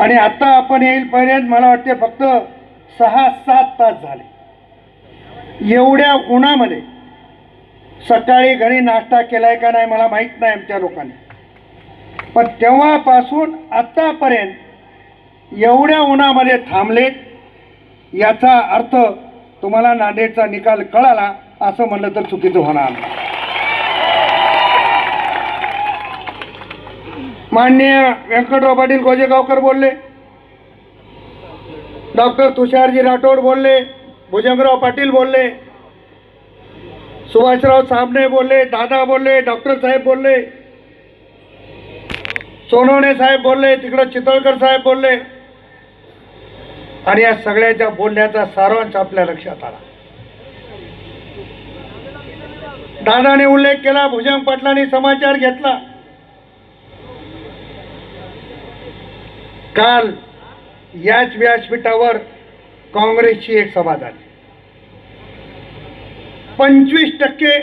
आणि आता आपण येईलपर्यंत मला वाटते फक्त सहा सात तास झाले. एवढ्या उन्हामध्ये सकाळी घरी नाश्ता केलाय का नाही मला माहीत नाही आमच्या लोकांनी. पण तेव्हापासून आत्तापर्यंत एवढ्या उन्हामध्ये थांबलेत याचा अर्थ तुम्हाला नांदेडचा निकाल कळाला असं म्हणलं तर चुकीचं होणार नाही. माननीय व्यंकटराव पाटील गोजेगावकर बोलले. डॉक्टर तुषारजी राठोड बोलले. भुजंगराव पाटील बोलले. सुभाषराव साबणे बोलले. दादा बोलले. डॉक्टर साहेब बोलले. सोनवणे साहेब बोलले. तिकडं चितळकर साहेब बोलले. आणि या सगळ्याच्या बोलण्याचा सारांश आपल्या लक्षात आला. दादाने उल्लेख केला. भुजंग पाटलांनी समाचार घेतला. काल याच व्यासपीठावर काँग्रेसची एक सभा झाली. पंचवीस टक्के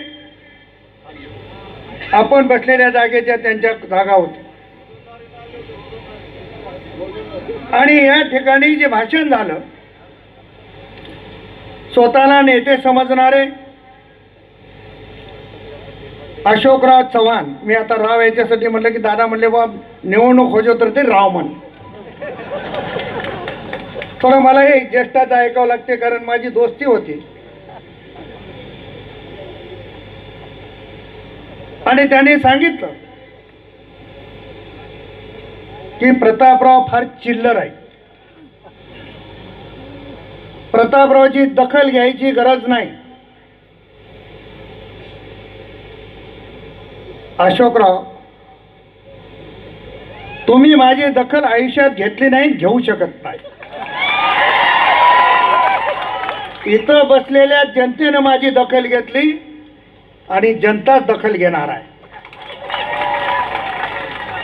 आपण बसलेल्या जागेच्या त्यांच्या जागा होत्या. आणि या ठिकाणी जे भाषण झालं स्वतःला नेते समजणारे अशोकराव चव्हाण मी आता राव याच्यासाठी म्हटलं की दादा म्हणले बा निवडणूक होजो तर ते राव म्हण थोडं मला हे ज्येष्ठाचं ऐकावं लागते कारण माझी दोस्ती होती. आणि त्याने सांगितलं की प्रतापराव फार चिल्लर आहे. प्रतापरावची दखल घ्यायची गरज नाही. अशोकराव तुम्ही माझी दखल आयुष्यात घेतली नाही घेऊ शकत नाही. इथं बसलेल्या जनतेनं माझी दखल घेतली आणि जनता दखल घेणार आहे.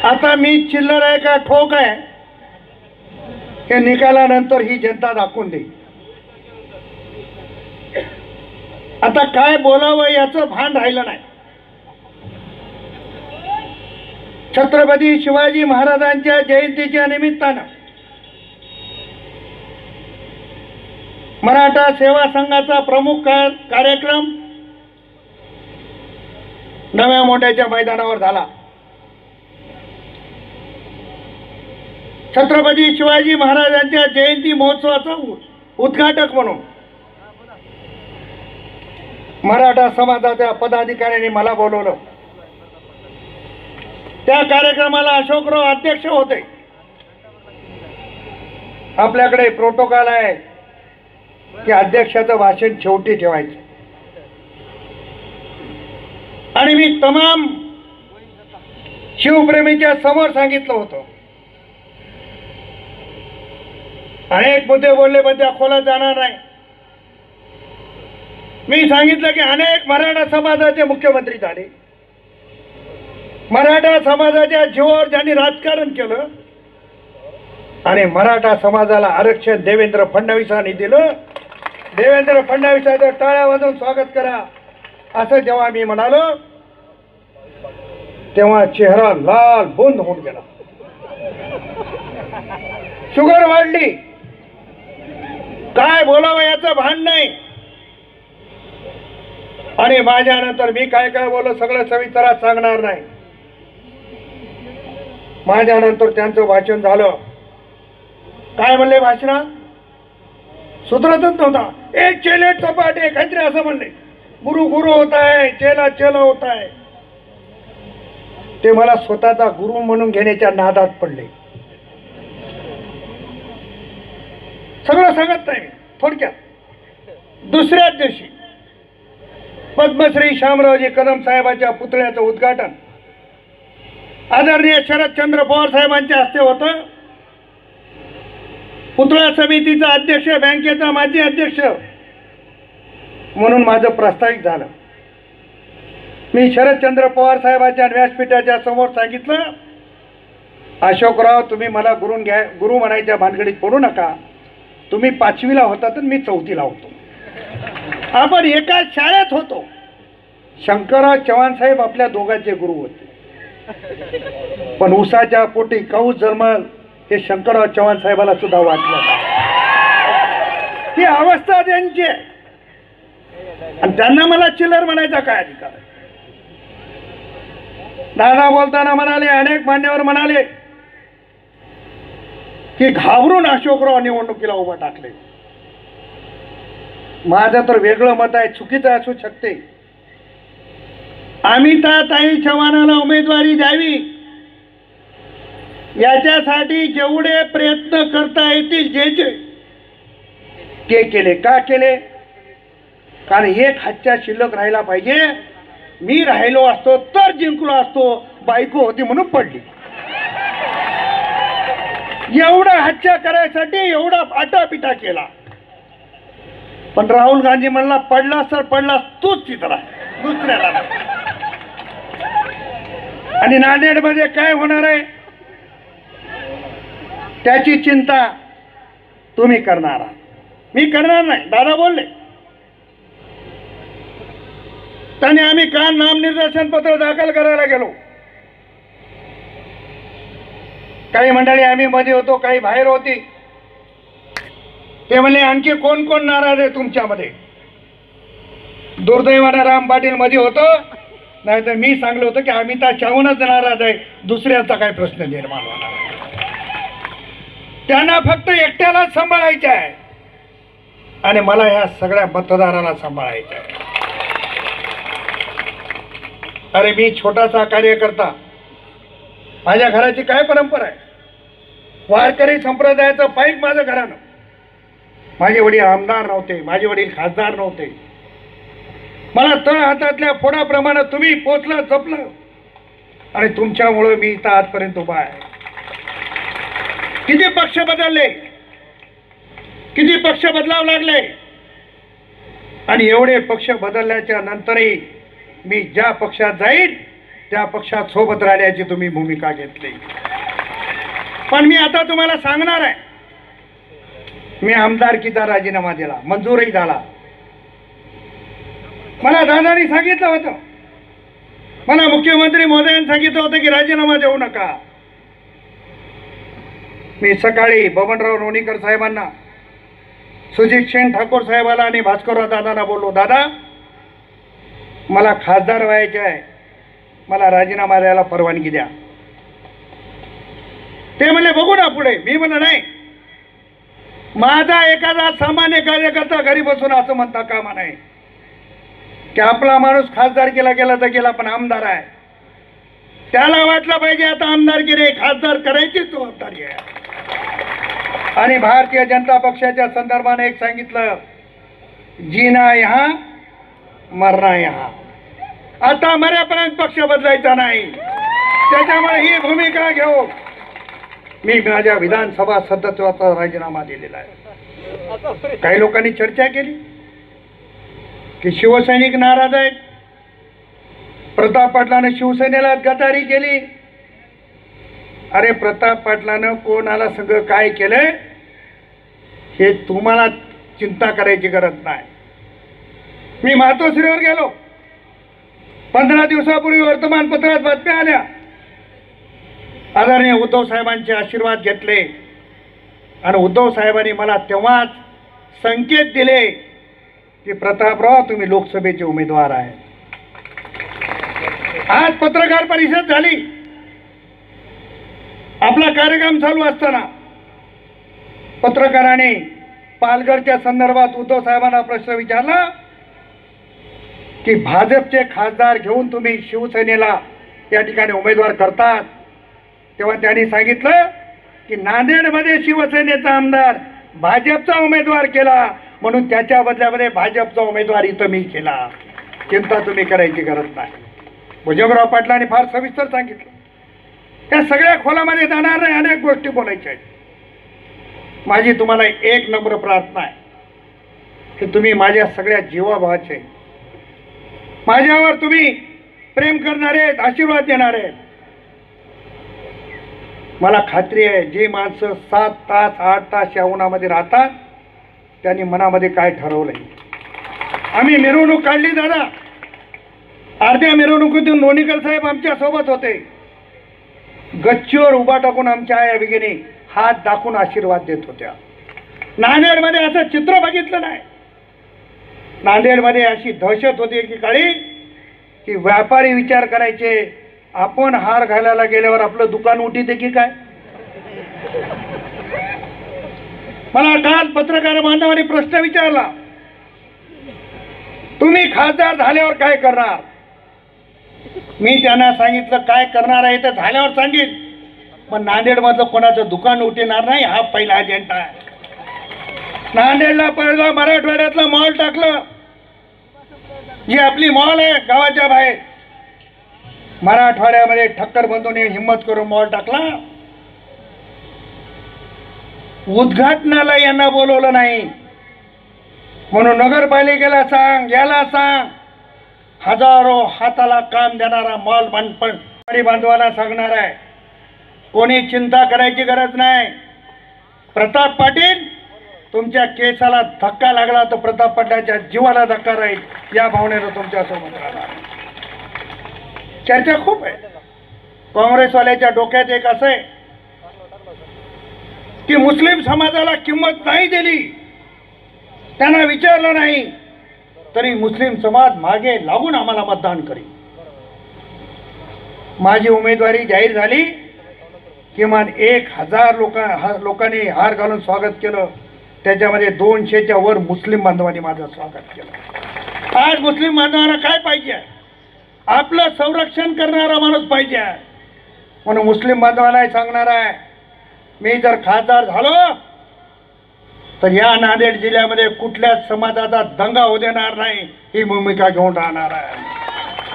आता मी चिल्लर आहे का ठोक आहे? हे निकालानंतर ही जनता दाखवून देईल. आता काय बोलावं याचं भान राहिलं नाही. छत्रपती शिवाजी महाराजांच्या जयंतीच्या निमित्तानं मराठा सेवा संघाचा प्रमुख कार्यक्रम? नव्या मोठ्याच्या मैदानावर झाला. छत्रपती शिवाजी महाराजांच्या जयंती महोत्सवाचा उद्घाटक म्हणून. मराठा समाजाच्या पदाधिकाऱ्यांनी मला बोलवलं. त्या कार्यक्रमाला अशोकराव अध्यक्ष होते. आपल्याकडे प्रोटोकॉल आहे. की अध्यक्षाचं भाषण शेवटी ठेवायचं. आणि मी तमाम शिवप्रेमीच्या समोर सांगितलं होतं. अनेक मुद्दे बोलले पण त्या खोलात जाणार नाही. मी सांगितलं की अनेक मराठा समाजाचे मुख्यमंत्री झाले. मराठा समाजाच्या जीवावर ज्यांनी राजकारण केलं आणि मराठा समाजाला आरक्षण देवेंद्र फडणवीसांनी दिलं देवेंद्र फडणवीसाचं टाळ्या वाजवून स्वागत करा. असं जेव्हा मी म्हणालो तेव्हा चेहरा लाल बोंद होऊन गेला. शुगर वाढली. काय बोलावं याचं भान नाही. आणि माझ्यानंतर मी काय काय बोललो सगळं सविस्तरात सांगणार नाही. माझ्यानंतर त्यांचं भाषण झालं. काय म्हणले भाषणात सुधरतच नव्हता. एक चेले चपाटे काहीतरी असं म्हणले. गुरु गुरु होत आहे चेला चेला होत आहे ते मला स्वतःचा गुरु म्हणून घेण्याच्या नादात पडले. सगळं सांगत नाही थोडक्यात. दुसऱ्याच दिवशी पद्मश्री श्यामरावजी कदम साहेबांच्या पुतळ्याचं उद्घाटन. आदरणीय शरदचंद्र पवार साहेबांच्या हस्ते होतं. पुतळा समितीचा अध्यक्ष बँकेचा माजी अध्यक्ष. म्हणून माझं प्रस्तावित झालं. मी शरदचंद्र पवार साहेबाच्या व्यासपीठाच्या समोर सांगितलं अशोकराव तुम्ही मला गुरु घ्या गुरु म्हणायच्या भानगडीत पडू नका. तुम्ही पाचवीला होता तर मी चौथीला होतो. आपण एका शाळेत होतो. शंकरराव चव्हाण साहेब आपल्या दोघांचे गुरु होते. पण उसाच्या पोटी काऊ जन्मल हे शंकरराव चव्हाण साहेबाला सुद्धा वाटलं. ही अवस्था त्यांची आहे. आणि त्यांना मला चिल्लर म्हणायचा काय अधिकार दादा बोलताना म्हणाले अनेक मान्यवर म्हणाले की घाबरून अशोकराव निवडणुकीला उभं टाकले. माझं तर वेगळं मत आहे चुकीचं असू शकते. अमिताताई चव्हाणाला उमेदवारी द्यावी. याच्यासाठी जेवढे प्रयत्न करता येतील जे जे ते केले. का केले? कारण एक हातच्या शिल्लक राहिला पाहिजे. मी राहिलो असतो तर जिंकलो असतो बायको होती म्हणून पडली. एवढा हत्या करायसाठी एवढा आटापिटा केला. पण राहुल गांधी म्हणला पडला तर पडला तूच चित्रा दुसऱ्याला आणि नांदेडमध्ये काय होणार आहे? त्याची चिंता तुम्ही करणार आहात. मी करणार नाही. दादा बोलले. त्याने आम्ही का नामनिर्देशन पत्र दाखल करायला गेलो. काही मंडळी आम्ही मध्ये होतो काही बाहेर होती. ते म्हणले आणखी कोण कोण नाराज आहे तुमच्यामध्ये? दुर्दैवानं राम पाटील मध्ये होतो. नाहीतर मी सांगलो होतो की अमिता चाहूनच नाराज आहे. दुसऱ्याचा काय प्रश्न निर्माण होणार त्यांना फक्त एकट्यालाच सांभाळायचं आहे. आणि मला ह्या सगळ्या मतदाराला सांभाळायचं आहे. अरे मी छोटासा कार्यकर्ता. माझ्या घराची काय परंपरा आहे? वारकरी संप्रदायाचं पाईक माझं घरानं. माझे वडील आमदार नव्हते माझे वडील खासदार नव्हते. मला तळ हातातल्या फोडाप्रमाणे तुम्ही पोचलं जपलं. आणि तुमच्यामुळं मी इथं आजपर्यंत उभा आहे. किती पक्ष बदलले? किती पक्ष बदलाव लागले? आणि एवढे पक्ष बदलल्याच्या नंतरही मी ज्या पक्षात जाईल त्या पक्षात सोबत राहण्याची तुम्ही भूमिका घेतली. पण मी आता तुम्हाला सांगणार आहे. मी आमदारकीचा राजीनामा दिला मंजूरही झाला. मला दादानी सांगितलं होतं. मला मुख्यमंत्री मोदयांनी सांगितलं होतं की राजीनामा देऊ नका. मी सकाळी बबनराव लोणीकर साहेबांना सुजित सेन ठाकूर साहेबाला आणि भास्करराव दादांना बोललो दादा मला खासदार व्हायचे आहे. मला राजीनामा द्यायला परवानगी द्या. ते म्हणले बघू ना पुढे. मी म्हणलं नाही. माझा एखादा सामान्य कार्यकर्ता घरी बसून असं म्हणता कामा नाही की आपला माणूस खासदार केला गेला तर गेला पण आमदार आहे. त्याला वाटलं पाहिजे आता आमदार केले खासदार करायचीच जबाबदारी आहे. आणि भारतीय जनता पक्षाच्या संदर्भाने एक सांगितलं जीना यहा मरना यहा आता मरेपर्यंत पक्ष बदलायचा नाही. त्याच्यामुळे ही भूमिका घेऊ. मी माझ्या विधानसभा सदस्यत्वाचा राजीनामा दिलेला आहे. काही लोकांनी चर्चा केली की शिवसैनिक नाराज आहेत. प्रताप पाटलानं शिवसेनेला गदारी केली. अरे प्रताप पाटलानं कोणाला संघ काय केलंय हे तुम्हाला चिंता करायची गरज नाही. मी मातोश्रीवर गेलो. पंधरा दिवसापूर्वी वर्तमानपत्रात बातम्या आल्या. आदरणीय उद्धव साहेबांचे आशीर्वाद घेतले. आणि उद्धव साहेबांनी मला तेव्हाच संकेत दिले की प्रतापराव तुम्ही लोकसभेचे उमेदवार आहे आज पत्रकार परिषद झाली. आपला कार्यक्रम चालू असताना पत्रकाराने पालघरच्या संदर्भात उद्धव साहेबांना प्रश्न विचारला की भाजपचे खासदार घेऊन तुम्ही शिवसेनेला या ठिकाणी उमेदवार करतात. तेव्हा त्यांनी सांगितलं की नांदेडमध्ये शिवसेनेचा आमदार भाजपचा उमेदवार केला म्हणून त्याच्या बदल्यामध्ये भाजपचा उमेदवार इथं मी केला. चिंता तुम्ही करायची गरज नाही. भुजंगराव पाटलांनी फार सविस्तर सांगितलं. त्या सगळ्या खोलामध्ये जाणार नाही अनेक गोष्टी बोलायच्या आहेत. माझी तुम्हाला एक नम्र प्रार्थना आहे की तुम्ही माझ्या सगळ्या जीवाभावाचे माझ्यावर तुम्ही प्रेम करणारे आहेत आशीर्वाद देणार आहेत. मला खात्री आहे जी माणसं सात तास आठ तास या उन्हामध्ये राहतात त्यांनी मनामध्ये काय ठरवलंय. आम्ही मिरवणूक काढली दादा. अर्ध्या मिरवणुकीतून लोणीकर साहेब आमच्यासोबत होते. गच्चीवर उभा टाकून आमच्या आया बिगेने हात दाखवून आशीर्वाद देत होत्या. नांदेडमध्ये असं चित्र बघितलं नाही. नांदेडमध्ये अशी दहशत होती की काळी की व्यापारी विचार करायचे आपण हार घालायला गेल्यावर आपलं दुकान उठीते की काय? मला काल पत्रकार बांधवाने प्रश्न विचारला तुम्ही खासदार झाल्यावर काय करणार? मी त्यांना सांगितलं काय करणार आहे? तर झाल्यावर सांगेन. पण नांदेडमधलं कोणाचं दुकान उठणार नाही हा पहिला अजेंडा आहे. नांदेडला पहिला मराठवाड्यातलं मॉल टाकलं. जी आपली मॉल आहे गावाच्या बाहेर. मराठवाड्यामध्ये ठक्कर बंधूने हिंमत करून मॉल टाकला. उद्घाटनाला यांना बोलवलं नाही. म्हणून नगरपालिकेला सांग याला सांग. हजारो हाताला काम देणारा मॉल बांधपण गाडी बांधवाला सांगणार आहे. कोणी चिंता करायची गरज नाही. प्रताप पाटील तुमच्या केसाला धक्का लागला तर प्रताप पाटलाच्या जीवाला धक्का राहील या भावनेनं तुमच्यासोबत राहणार चर्चा खूप आहे. काँग्रेसवाल्याच्या डोक्यात एक असं आहे की मुस्लिम समाजाला किंमत नाही दिली. त्यांना विचारलं नाही. तरी मुस्लिम समाज मागे लागून आम्हाला मतदान करी माझी उमेदवारी जाहीर झाली. किमान एक हजार लोक हा- लोकांनी हार घालून स्वागत केलं. त्याच्यामध्ये दोनशेच्या वर मुस्लिम बांधवांनी माझं स्वागत केलं. आज मुस्लिम बांधवांना काय पाहिजे? आपलं संरक्षण करणारा माणूस पाहिजे. म्हणून मुस्लिम बांधवांनाही सांगणार आहे मी जर खासदार झालो तर या नांदेड जिल्ह्यामध्ये कुठल्याच समाजाचा दंगा होऊ देणार नाही ही भूमिका घेऊन राहणार आहे.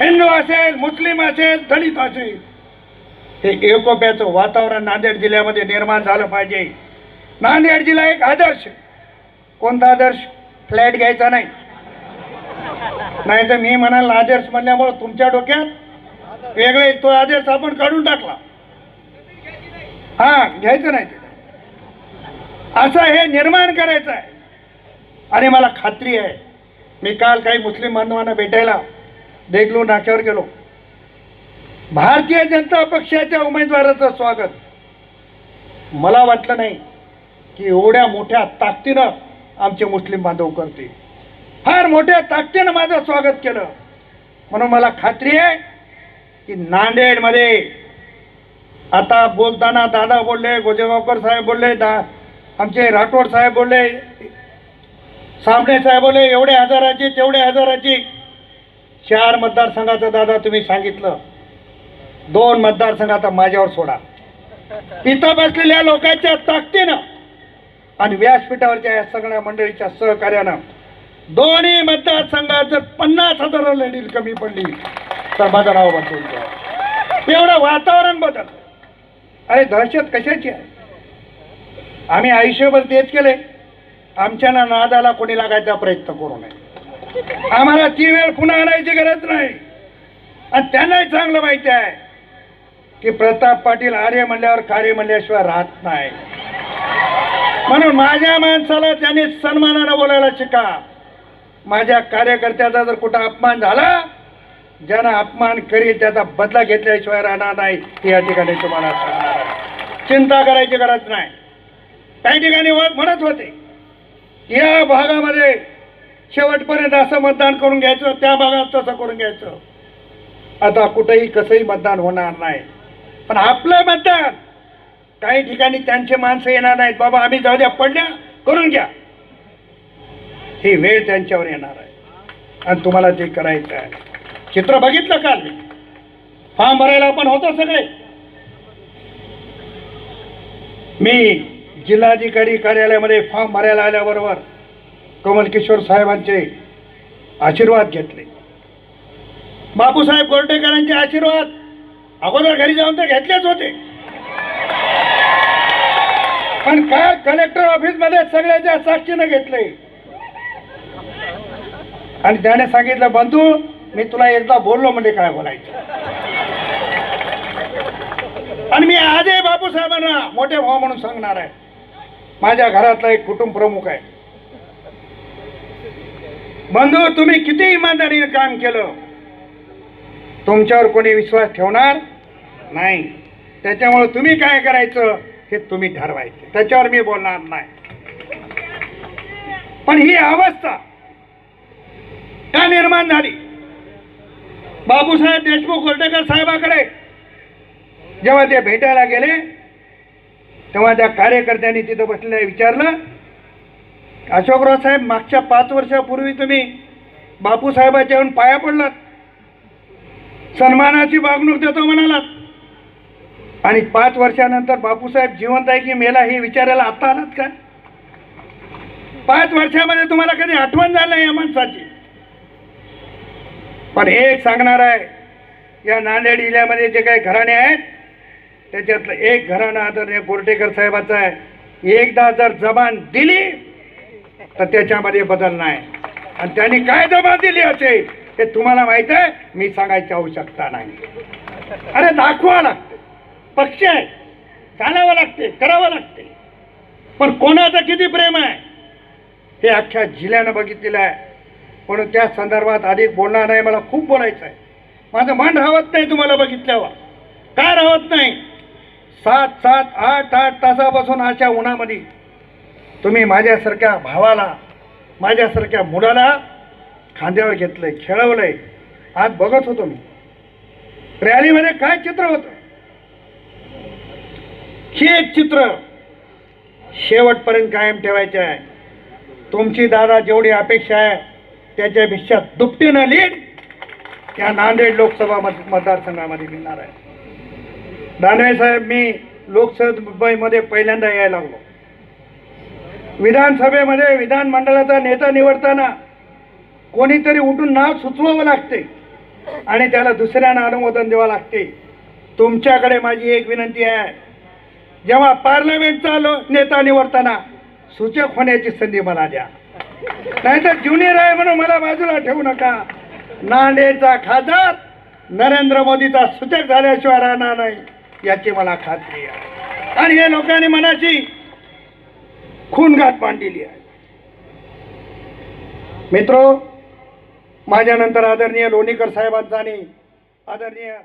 हिंदू असेल मुस्लिम असेल दलित असेल हे एकोप्याचं वातावरण नांदेड जिल्ह्यामध्ये निर्माण झालं पाहिजे. नांदेड जिल्हा एक आदर्श कोणता आदर्श? फ्लॅट घ्यायचा नाही. नाही तर मी म्हणाल आदर्श म्हणल्यामुळं तुमच्या डोक्यात वेगळे तो आदर्श आपण काढून टाकला. हा घ्यायचं नाही असं हे निर्माण करायचं आहे. आणि मला खात्री आहे मी काल काही मुस्लिम बांधवांना भेटायला देगलू नाक्यावर गेलो. भारतीय जनता पक्षाच्या उमेदवाराचं स्वागत. मला वाटलं नाही की एवढ्या मोठ्या ताकदीनं आमचे मुस्लिम बांधव करते फार मोठ्या ताकदीनं माझं स्वागत केलं. म्हणून मला खात्री आहे की नांदेडमध्ये आता बोलताना दादा बोलले गोजेगावकर साहेब बोलले दा आमचे राठोड साहेब बोलले सामणे साहेब बोलले एवढे हजाराची तेवढे हजाराची. चार मतदारसंघाचं दादा तुम्ही सांगितलं. दोन मतदारसंघ आता माझ्यावर सोडा. इथं बसलेल्या लोकांच्या ताकदीनं आणि व्यासपीठावरच्या या सगळ्या मंडळीच्या सहकार्यानं दोन्ही मतदारसंघात जर पन्नास हजार लढील कमी पडली. तर माझं नाव बदलून एवढं वातावरण बदल. अरे दहशत कशाची आहे? आम्ही आयुष्यभर तेच केले. आमच्या ना नादाला कोणी लागायचा प्रयत्न करू नये. आम्हाला ती वेळ पुन्हा आणायची गरज नाही. आणि त्यांनाही चांगलं माहिती आहे की प्रताप पाटील आर्य म्हणल्यावर कार्य म्हणल्याशिवाय राहत नाही. म्हणून माझ्या माणसाला त्यांनी सन्मानानं बोलायला शिका. माझ्या कार्यकर्त्याचा जर कुठं अपमान झाला ज्यानं अपमान करील त्याचा बदला घेतल्याशिवाय राहणार नाही. हे या ठिकाणी तुम्हाला सांगणार चिंता करायची गरज नाही. काही ठिकाणी म्हणत होते या भागामध्ये शेवटपर्यंत असं मतदान करून घ्यायचं त्या भागात तसं करून घ्यायचं. आता कुठेही कसंही मतदान होणार नाही. पण आपलं मतदान काही ठिकाणी त्यांचे माणसं येणार नाहीत. बाबा आम्ही जाऊ द्या पडल्या करून घ्या. ही वेळ त्यांच्यावर येणार आहे. आणि तुम्हाला ते करायचं आहे. चित्र बघितलं काल मी. फॉर्म भरायला आपण होतो सगळे. मी जिल्हाधिकारी कार्यालयामध्ये फॉर्म भरायला आल्याबरोबर कमल किशोर साहेबांचे आशीर्वाद घेतले. बापूसाहेब गोरटेकरांचे आशीर्वाद अगोदर घरी जाऊन ते घेतलेच होते. पण काय कलेक्टर ऑफिसमध्ये सगळ्याच्या साक्षीनं घेतले. आणि त्याने सांगितलं बंधू मी तुला एकदा बोललो म्हणजे काय बोलायचं? आणि मी आजही बापूसाहेबांना मोठे भाऊ म्हणून सांगणार आहे. माझ्या घरातला एक कुटुंब प्रमुख आहे. बंधू तुम्ही किती इमानदारीने काम केलं? तुमच्यावर कोणी विश्वास ठेवणार नाही. त्याच्यामुळे तुम्ही काय करायचं हे तुम्ही ठरवायचे. त्याच्यावर मी बोलणार नाही. पण ही अवस्था का निर्माण झाली. बाबूसाहेब देशमुख कोर्टेकर साहेबाकडे जेव्हा ते भेटायला गेले तेव्हा त्या कार्यकर्त्यांनी तिथं बसलेल्या विचारलं अशोकराव साहेब मागच्या पाच वर्षापूर्वी तुम्ही बापूसाहेबाच्या येऊन पाया पडलात. सन्मानाची वागणूक देतो म्हणालात. आणि पाच वर्षानंतर बापूसाहेब जिवंत आहे की मेला हे विचारायला आत्ता आलात का? पाच वर्षामध्ये तुम्हाला कधी आठवण झालं या माणसाची. पण एक सांगणार आहे या नांदेड जिल्ह्यामध्ये जे काही घराणे आहेत त्याच्यातलं एक घराणं आदरणीय कोर्टेकर साहेबाचं आहे. एकदा जर जबान दिली तर त्याच्यामध्ये बदल नाही. आणि त्यांनी काय जबान दिली असेल हे तुम्हाला माहीत आहे मी सांगायची आवश्यकता नाही. अरे दाखवा लागते पक्ष आहे. चालावं लागते करावं लागते. पण कोणाचं किती प्रेम आहे? हे अख्ख्या जिल्ह्यानं बघितलेलं आहे. म्हणून त्या संदर्भात अधिक बोलणार नाही मला खूप बोलायचं आहे. माझं मन राहत नाही तुम्हाला बघितल्यावर. काय राहत नाही? सात सात आठ आठ तासापासून अशा उन्हामध्ये तुम्ही माझ्यासारख्या भावाला माझ्यासारख्या मुलाला खांद्यावर घेतलंय खेळवलंय. आज बघत होतो मी. रॅलीमध्ये काय चित्र होतं? हे एक चित्र शेवटपर्यंत कायम ठेवायचे आहे. तुमची दादा जेवढी अपेक्षा आहे त्याच्यापेक्षा दुपटीनं लीड त्या नांदेड लोकसभा मत मतदारसंघामध्ये मिळणार आहे. दानवे साहेब मी लोकसभेमध्ये पहिल्यांदा यायला लागलो. विधानसभेमध्ये विधानमंडळाचा नेता निवडताना कोणीतरी उठून नाव सुचवावं लागते आणि त्याला दुसऱ्यांना अनुमोदन द्यावं लागते. तुमच्याकडे माझी एक विनंती आहे. जेव्हा पार्लमेंटचा लो नेता निवडताना सूचक होण्याची संधी मला द्या. नाहीतर ज्युनियर आहे म्हणून मला बाजूला ठेवू नका. नांदेडचा खासदार नरेंद्र मोदीचा सूचक झाल्याशिवाय राहणार नाही. याची मला खात्री आहे. आणि हे लोकांनी मनाची खूनगाठ मांडलेली आहे. मित्रो माझ्यानंतर आदरणीय लोणीकर साहेबांचा आणि आदरणीय